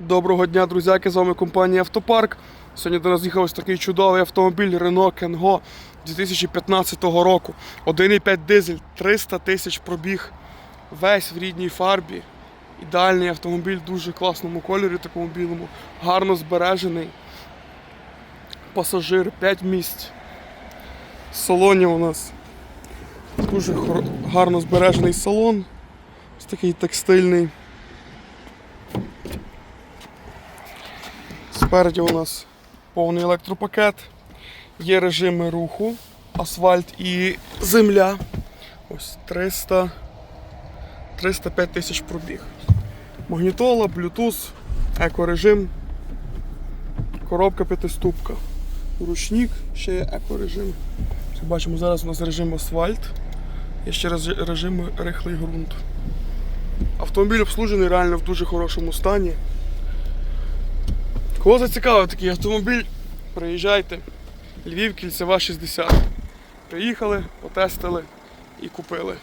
Доброго дня, друзяки! З вами компанія Автопарк. Сьогодні до нас їхав ось такий чудовий автомобіль Renault Kengo 2015 року. 1,5 дизель, 300 тисяч пробіг. Весь в рідній фарбі. Ідеальний автомобіль дуже класному кольорі, такому білому, гарно збережений. Пасажир 5 місць. Салоні у нас дуже гарно збережений салон. Ось такий текстильний. Спереді у нас повний електропакет, є режими руху, асфальт і земля. Ось 300, 305 тисяч пробіг. Магнітола, Bluetooth, екорежим, коробка п'ятиступка, ручник, ще є екорежим. Бачимо, зараз у нас режим асфальт, є ще режим рихлий ґрунт. Автомобіль обслужений реально в дуже хорошому стані. Кого зацікавив такий автомобіль, приїжджайте. Львів, кільцева 60. Приїхали, потестили і купили.